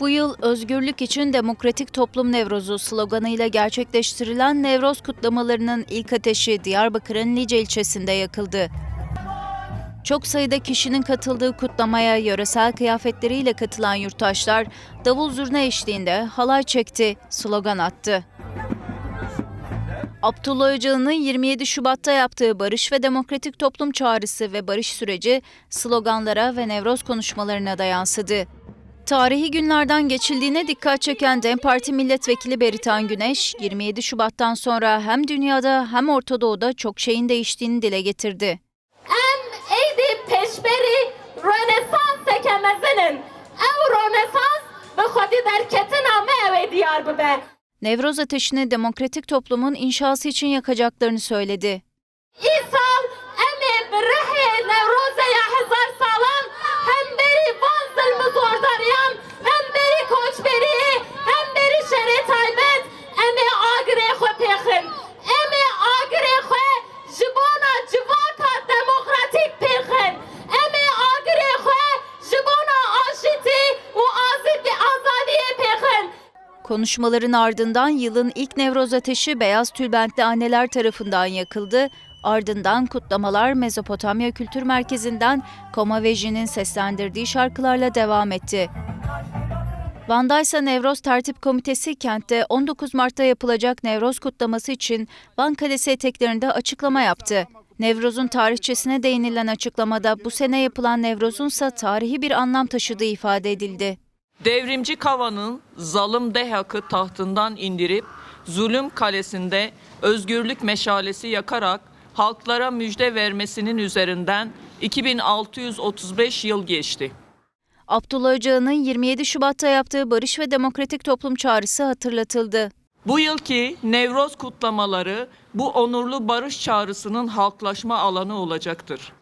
Bu yıl Özgürlük için Demokratik Toplum Nevrozu sloganıyla gerçekleştirilen Nevroz kutlamalarının ilk ateşi Diyarbakır'ın Lice ilçesinde yakıldı. Çok sayıda kişinin katıldığı kutlamaya yöresel kıyafetleriyle katılan yurttaşlar davul zurna eşliğinde halay çekti, slogan attı. Abdullah Öcalan'ın 27 Şubat'ta yaptığı barış ve demokratik toplum çağrısı ve barış süreci sloganlara ve nevroz konuşmalarına da yansıdı. Tarihi günlerden geçildiğine dikkat çeken DEM Parti Milletvekili Beritan Güneş, 27 Şubat'tan sonra hem dünyada hem Orta Doğu'da çok şeyin değiştiğini dile getirdi. Em eydi peşberi Rönesans ekemezinin, ev Rönesans ve hadi derketin ama ev diyar bibe. Nevroz ateşini demokratik toplumun inşası için yakacaklarını söyledi. Konuşmaların ardından yılın ilk Nevroz ateşi beyaz tülbentli anneler tarafından yakıldı. Ardından kutlamalar Mezopotamya Kültür Merkezi'nden Koma Veji'nin seslendirdiği şarkılarla devam etti. Van'daysa Nevroz Tertip Komitesi kentte 19 Mart'ta yapılacak Nevroz kutlaması için Van Kalesi eteklerinde açıklama yaptı. Nevroz'un tarihçesine değinilen açıklamada bu sene yapılan Nevroz'un ise tarihi bir anlam taşıdığı ifade edildi. Devrimci Kava'nın zalim Dehak'ı tahtından indirip zulüm kalesinde özgürlük meşalesi yakarak halklara müjde vermesinin üzerinden 2635 yıl geçti. Abdullah Öcalan'ın 27 Şubat'ta yaptığı barış ve demokratik toplum çağrısı hatırlatıldı. Bu yılki Nevroz kutlamaları bu onurlu barış çağrısının halklaşma alanı olacaktır.